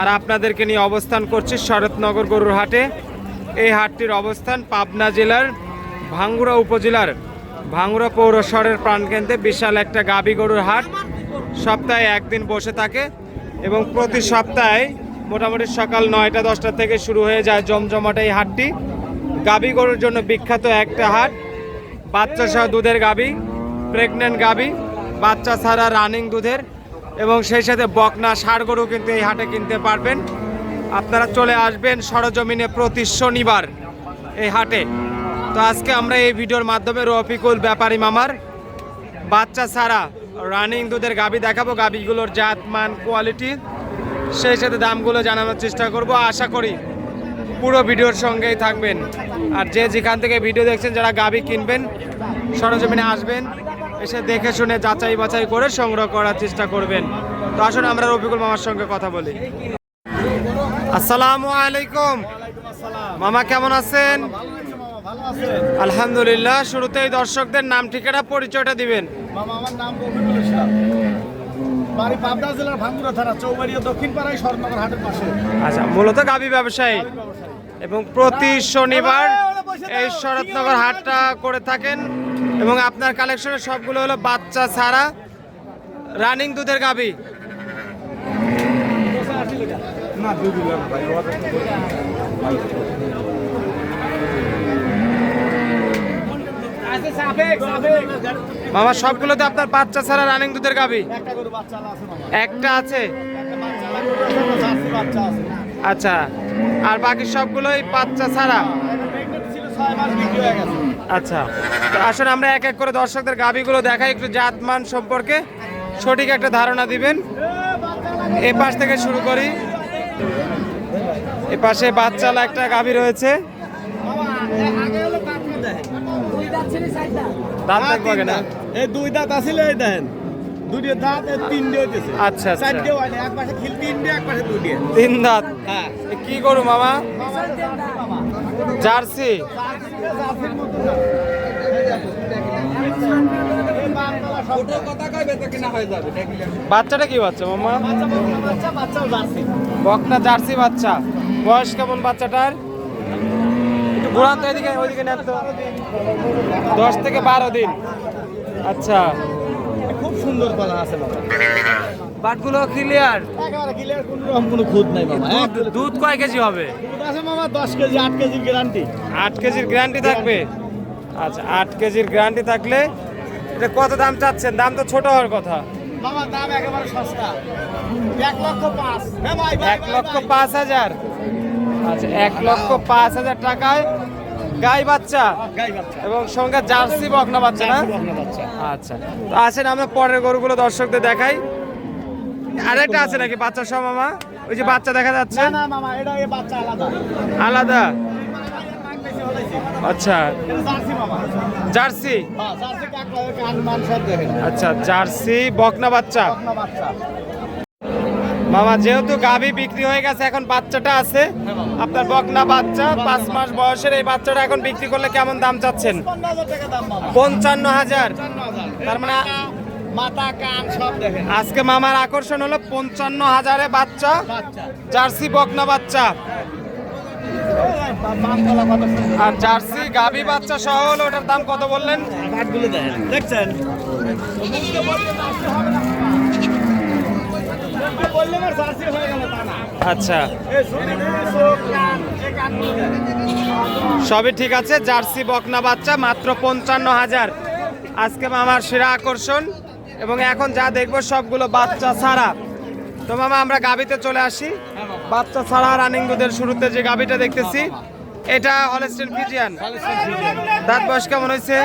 আর আপনাদেরকে নিয়ে অবস্থান করছি শরৎনগর গরুর হাটে। এই হাটটির অবস্থান পাবনা জেলার ভাঙ্গুড়া উপজেলার ভাঙ্গুড়া পৌর শহরের প্রাণকেন্দ্রে। বিশাল একটা গাবি গরুর হাট। সপ্তাহে একদিন বসে থাকে এবং প্রতি সপ্তাহে মোটামুটি সকাল নয়টা, দশটা থেকে শুরু হয়ে যায় জমজমাট এই হাটটি। গাবি গরুর জন্য বিখ্যাত একটা হাট। বাচ্চা সহ দুধের গাবি প্রেগনেন্ট গাবি, বাচ্চা ছাড়া রানিং দুধের। এবং সেই সাথে বকনা ষাড় গরু কিন্তু এই হাটে কিনতে পারবেন। আপনারা চলে আসবেন সরজমিনে প্রতি শনিবার এই হাটে। তো আজকে আমরা এই ভিডিওর মাধ্যমে রফিকুল, ব্যাপারী মামার, বাচ্চা ছাড়া রানিং দুধের গাবি দেখাবো। গাবিগুলোর জাত, মান, কোয়ালিটি, সেই সাথে দামগুলো জানানোর চেষ্টা করব। আশা করি পুরো ভিডিওর সঙ্গেই থাকবেন। আর যে যেখান থেকে ভিডিও দেখছেন, যারা গাবি কিনবেন, সরজমিনে আসবেন। এসে দেখে শুনে যাচাই বাছাই করে সংগ্রহ করার চেষ্টা করবেন। তো আসুন আমরা রফিকুল মামার সঙ্গে কথা বলি। আসসালামু আলাইকুম। মামা কেমন আছেন? আলহামদুলিল্লাহ শুরুতেই দর্শকদের নাম ঠিকানা পরিচয়টা দিবেন। মামা আমার নাম রফিকুল ইসলাম। বাড়ি পাবনা জেলার ভাঙ্গুরা থানা চৌবাড়িয়া দক্ষিণ পাড়ায় স্বর্ণনগর হাটের পাশে। আচ্ছা মূলত গাবি ব্যবসায়ী। এবং প্রতি শনিবার এই শরৎনগর হাটটা করে থাকেন। এবং আপনার কালেকশনের সবগুলো হলো বাচ্চা ছাড়া রানিং দুধের গাবি মামা, সবগুলোতে আপনার বাচ্চা ছাড়া রানিং দুধের গাবি একটা আছে? আচ্ছা আর বাকি সবগুলোই বাচ্চা ছাড়া? ছয় মাস বিক্রি হয়ে গেছে আচ্ছা তো আসলে আমরা এক এক করে দর্শকদের গাবিগুলো দেখাই একটু জাত মান সম্পর্কে। সঠিক একটা ধারণা দিবেন। এ পাশ থেকে শুরু করি। এ পাশে বাচ্চালা একটা গাবি রয়েছে। দাঁত দেখব না? এই দুই দাঁত দেখেন। দুটি দাঁত হইতেছে আচ্ছা, আচ্ছা। চারটে এক পাশে খিল তিনটে এক পাশে দুটি তিন দাঁত। হ্যাঁ। কি করু মামা জার্সি। বাচ্চাটা কি বাচ্চা মামা বকনা জার্সি বাচ্চা। বয়স কেমন বাচ্চাটার? ওইদিকে দশ থেকে বারো দিন। আচ্ছা। খুব সুন্দর কলা আছে বাটগুলো ক্লিয়ার একেবারে ক্লিয়ার কোনো রকম কোনো খুঁত নাই দুধ দুধ কয় কেজি হবে? খুঁত আছে মামা কেজি আট কেজির গ্যারান্টি আট কেজির গ্যারান্টি থাকবে? আচ্ছা আট কেজির গ্যারান্টি থাকলে এটা কত দাম চাচ্ছেন? দাম তো ছোট হওয়ার কথা। মামা দাম একেবারে সস্তা। এক লক্ষ পাঁচ। হ্যাঁ ভাই লক্ষ ভাই। পাঁচ হাজার? আচ্ছা এক লক্ষ পাঁচ হাজার টাকায় গাই বাচ্চা এবং সঙ্গে জার্সি বকনা বাচ্চা না? আচ্ছা তো আসেন আমরা পরের গরুগুলো দর্শকদের দেখাই। আরেকটা আছে নাকি? বাচ্চা সহ মামা? ওই যে বাচ্চা দেখা যাচ্ছে। না না মামা এটা এই বাচ্চা আলাদা। আচ্ছা। জার্সি হ্যাঁ আচ্ছা জার্সি বকনা বাচ্চা। মামা যেহেতু গাভী বিক্রি হয়ে গেছে এখন বাচ্চাটা আছে। আপনার বকনা বাচ্চা পাঁচ মাস বয়সের এই বাচ্চাটা এখন বিক্রি করলে কেমন দাম চাচ্ছেন? পঞ্চান্ন হাজার। তার মানে মাথা কান সব দেখেন। আজকে মামার আকর্ষণ হলো পঞ্চান্ন হাজারে বাচ্চা। জার্সি বকনা বাচ্চা। আর জার্সি গাভী বাচ্চা সহ হলো ওটার দাম কত বললেন? দেখছেন? আমার আচ্ছা। সবই ঠিক আছে জার্সি বকনা বাচ্চা মাত্র পঞ্চান্ন হাজার আজকে মামার সেরা আকর্ষণ। এবং এখন যা দেখব সবগুলো বাচ্চা ছাড়া। তো মামা, আমরা গাবিতে চলে আসি। বাচ্চা ছাড়া রানিং দুধের শুরুতে যে গাবিটা দেখতেছি, এটা হলস্টেন ফিজিয়ান দাঁত বয়স কেমন হয়েছে?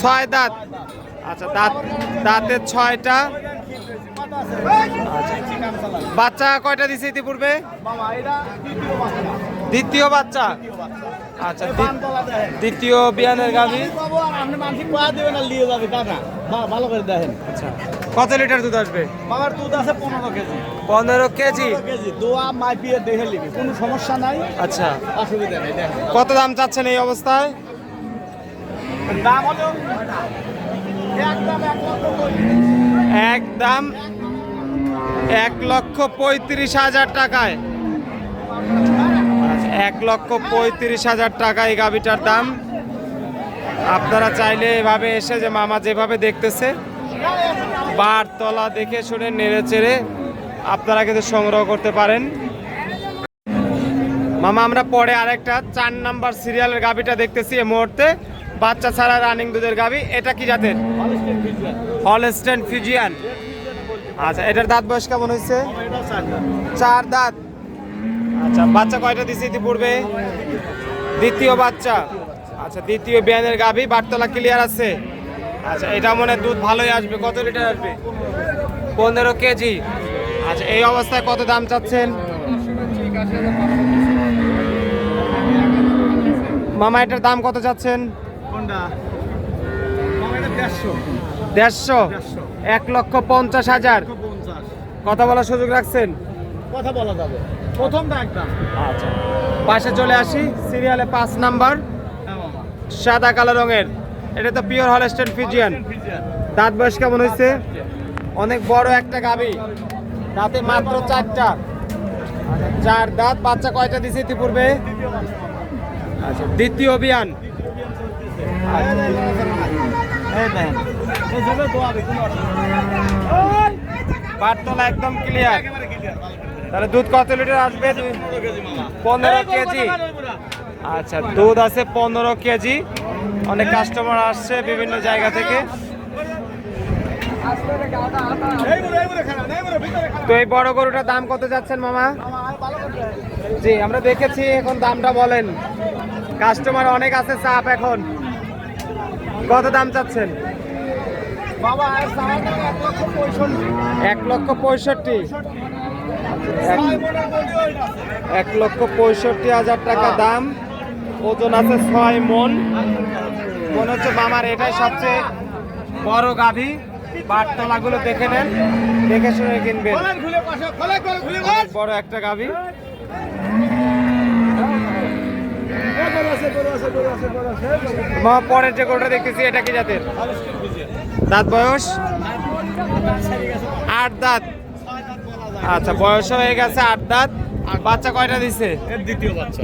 ছয় দাঁত। আচ্ছা দাঁত দাঁতের ছয়টা। বাচ্চা কয়টা দিছে ইতিপূর্বে? দ্বিতীয় বাচ্চা। আচ্ছা দ্বিতীয় বিয়ানের গাভী? আপনি মানসিক কোয়া দেবেন আর নিয়ে যাবে বা- ভালো করে দেখেন। আচ্ছা। কত লিটার দুধ আসবে? মামার দুধ আছে পনেরো কেজি। পনেরো কেজি? কেজি। দোয়া মাইপিয়ে দেখে নিবি। কোনো সমস্যা নাই। আচ্ছা। অসুবিধা নেই কত দাম চাচ্ছেন এই অবস্থায়? দাম হলো একদম এক লক্ষ পঁয়ত্রিশ। এক লক্ষ পঁয়ত্রিশ হাজার টাকায়। এক লক্ষ পঁয়ত্রিশ হাজার টাকা এই গাভিটার দাম। আপনারা চাইলে এভাবে এসে যে মামা যেভাবে দেখতেছে বার তলা দেখে শুনে নেড়ে চেড়ে আপনারা কিন্তু সংগ্রহ করতে পারেন। মামা আমরা পরে আরেকটা চার নাম্বার সিরিয়ালের গাভিটা দেখতেছি এই মুহূর্তে। বাচ্চা ছাড়া রানিং দুধের গাভি এটা কি জাতের। Holstein Friesian. আচ্ছা এটার দাঁত বয়স কেমন হয়েছে। চার দাঁত। আচ্ছা বাচ্চা কয়টা দিছে ইতিপূর্বে? দ্বিতীয় বাচ্চা। আচ্ছা দ্বিতীয় বিয়ানের গাভী বাটতলা ক্লিয়ার আছে। আচ্ছা এটা মনে দুধ ভালোই আসবে। কত লিটার আসবে? পনেরো কেজি। আচ্ছা এই অবস্থায় কত দাম চাচ্ছেন? মামা এটার দাম কত চাচ্ছেন? দেড়শো। এক লক্ষ পঞ্চাশ হাজার। কথা বলার সুযোগ রাখছেন? কথা বলা যাবে। প্রথমটা একদম আচ্ছা। পাশে চলে আসি সিরিয়ালে পাঁচ নাম্বার। সাদা কালো রঙের। এটা তো পিওর হলস্টেন ফিজিয়ান দাঁত বয়স কেমন হয়েছে? অনেক বড় একটা গাবি। দাঁতে মাত্র চারটা। চার দাঁত বাচ্চা কয়টা দিছে ইতিপূর্বে। আচ্ছা দ্বিতীয় নেই। বাটতলা একদম ক্লিয়ার একেবারে clear, ভালো করে। তাহলে দুধ কত লিটার আসবে? পনেরো কেজি। আচ্ছা দুধ আছে পনেরো কেজি। অনেক কাস্টমার আসছে বিভিন্ন জায়গা থেকে। তো এই বড় গরুটার দাম কত যাচ্ছেন মামা। জি আমরা দেখেছি এখন দামটা বলেন। কাস্টমার অনেক আছে চাপ এখন। কত দাম চাচ্ছেন? এক লক্ষ পঁয়ষট্টি। এক লক্ষ পঁয়ষট্টি হাজার টাকা দাম। ওজন আছে ছয় মন। মনে হচ্ছে মামার এটাই সবচেয়ে বড় গাভী। বাটতলাগুলো দেখে নেন। দেখে শুনে কিনবেন। বড় একটা গাভী। পরের যে গরুটা দেখতেছি এটা কি জাতের? দাঁত বয়স? আট দাঁত। আচ্ছা বয়স হয়ে গেছে আট দাঁত। আর বাচ্চা কয়টা দিছে? দ্বিতীয় বাচ্চা।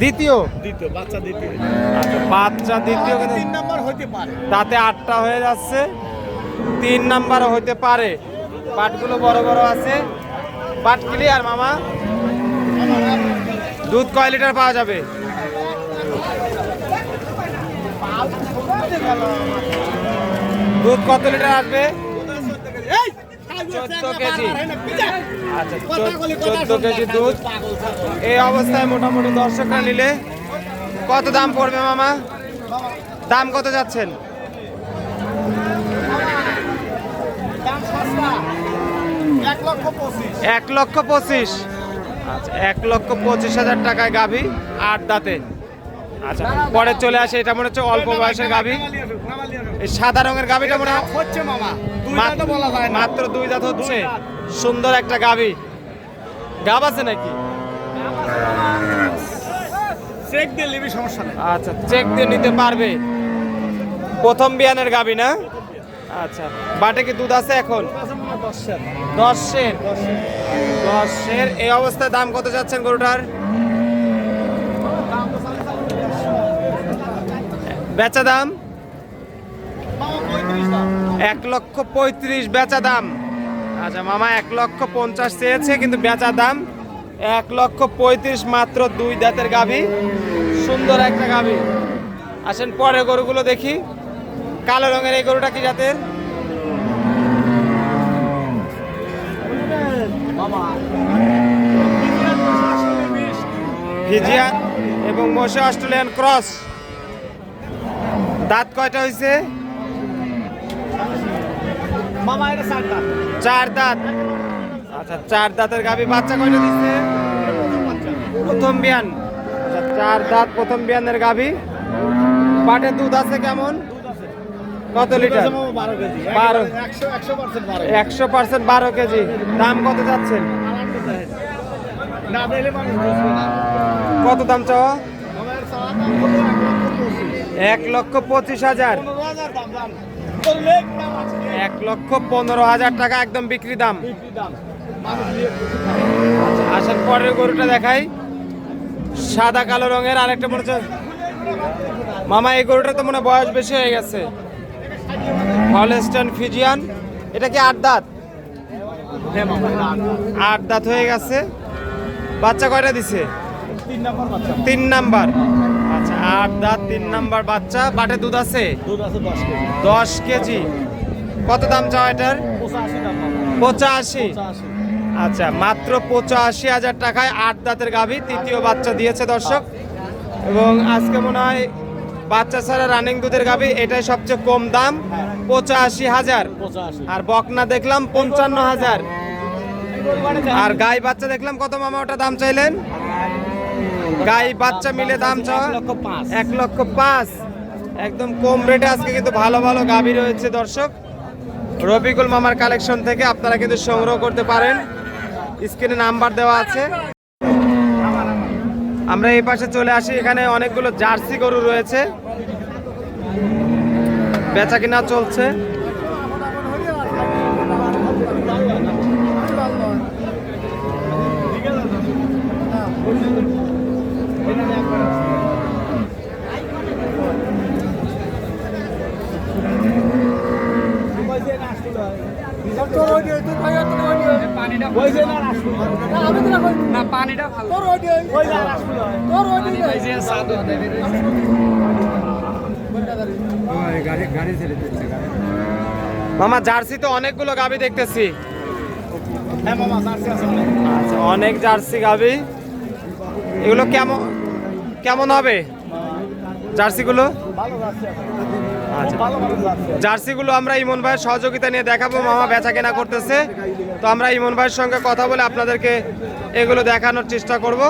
দ্বিতীয়? দ্বিতীয় বাচ্চা দ্বিতীয়। আচ্ছা বাচ্চা দ্বিতীয় কিন্তু তিন নম্বর হইতে পারে। তাতে আটটা হয়ে যাচ্ছে। তিন নাম্বার হইতে পারে। পাটগুলো বড় বড় আছে। পাট ক্লিয়ার মামা? দুধ কয় লিটার পাওয়া যাবে? দুধ কত লিটার আসবে? কেজি। আচ্ছা চোদ্দ কেজি দুধ। এই অবস্থায় মোটামুটি দর্শকরা নিলে কত দাম পড়বে মামা? দাম কত যাচ্ছেন? এক লক্ষ পঁচিশ। এক লক্ষ পঁচিশ। আচ্ছা এক লক্ষ পঁচিশ হাজার টাকায় গাভী আট দাঁতে। আচ্ছা পরে চলে আসে এটা মনে হচ্ছে অল্প বয়সের গাভী। এই সাদা রঙের গাভীটা মনে হচ্ছে মামা। মাত্র দুই দাঁত হচ্ছে। সুন্দর একটা গাভী। গাব আছে নাকি? চেক দিয়ে নিবি সমস্যা নেই। আচ্ছা চেক দিয়ে নিতে পারবে। প্রথম বিয়ানের গাভী না? আচ্ছা বাটে কি দুধ আছে এখন? দশের। দশের। দশের। এই অবস্থায় দাম কত যাচ্ছেন গরুটার? বেচা দাম? এক লক্ষ পঁয়ত্রিশ বেচা দাম। আচ্ছা মামা, এক লক্ষ পঞ্চাশ চেয়েছে, কিন্তু বেচা দাম এক লক্ষ পঁয়ত্রিশ মাত্র দুই দাঁতের গাভী। সুন্দর একটা গাভী। আসেন পরের গরুগুলো দেখি। কালো রঙের এই গরুটা কি জাতের? ফিজিয়ান এবং মশা অস্ট্রেলিয়ান ক্রস। দাঁত কয়টা হয়েছে চার দাঁত। আচ্ছা চার দাঁতের গাভী বাচ্চা কয়টা দিচ্ছে প্রথম বিয়ান। আচ্ছা চার দাঁত প্রথম বিয়ানের গাভী। পাটের দুধ আছে কেমন? কত লিটার? বারো একশো পার্সেন্ট বারো কেজি। দাম কত যাচ্ছেন? কত দাম চাওয়া মামা এর চাওয়া দাম হলো এক লক্ষ পঁচিশ হাজার। এক লক্ষ পনেরো হাজার টাকা একদম বিক্রি দাম। আসার পরের গরুটা দেখাই। সাদা, কালো রঙের আরেকটা মনে মামা, এই গরুটা তো মনে বয়স বেশি হয়ে গেছে। Holstein Friesian. এটা কি আট দাঁত। আট দাঁত হয়ে গেছে। বাচ্চা কয়টা দিছে? তিন নাম্বার। আট দাঁত তিন নাম্বার বাচ্চা বাটে দুধ আছে? দুধ আছে দশ কেজি। দশ কেজি। কত দাম চাও এটার? পঁচাশি আচ্ছা মাত্র পঁচাশি হাজার টাকায় আট দাঁতের গাভী তৃতীয় বাচ্চা দিয়েছে দর্শক। এবং আজকে মনে হয় বাচ্চা ছাড়া রানিং দুধের গাভী এটাই সবচেয়ে কম দাম পঁচাশি হাজার। আর বকনা দেখলাম পঞ্চান্ন হাজার। আর গাই বাচ্চা দেখলাম কত মামা ওটা দাম চাইলেন? গাই বাচ্চা মিলে দাম পাঁচ। এক লক্ষ পাঁচ। একদম কম রেটে আজকে কিন্তু ভালো ভালো গাভী রয়েছে দর্শক। রবিকুল মামার কালেকশন থেকে আপনারা কিন্তু সংগ্রহ করতে পারেন। স্ক্রিনে নাম্বার দেওয়া আছে। আমরা এই পাশে চলে আসি। এখানে অনেকগুলো জার্সি গরু রয়েছে। বেচা কিনা চলছে। না পানিটা ভালো মামা জার্সি তো অনেকগুলো গাভী দেখতেছি। হ্যাঁ মামা জার্সি। আচ্ছা অনেক জার্সি গাভী এগুলো কেমন কেমন হবে? জার্সিগুলো? ভালো আচ্ছা। জার্সিগুলো আমরা ইমন ভাইয়ের সহযোগিতা নিয়ে দেখাবো, মামা বেচা কেনা করতেছে তো আমরা ইমন ভাইয়ের সঙ্গে কথা বলে আপনাদেরকে এগুলো দেখানোর চেষ্টা করব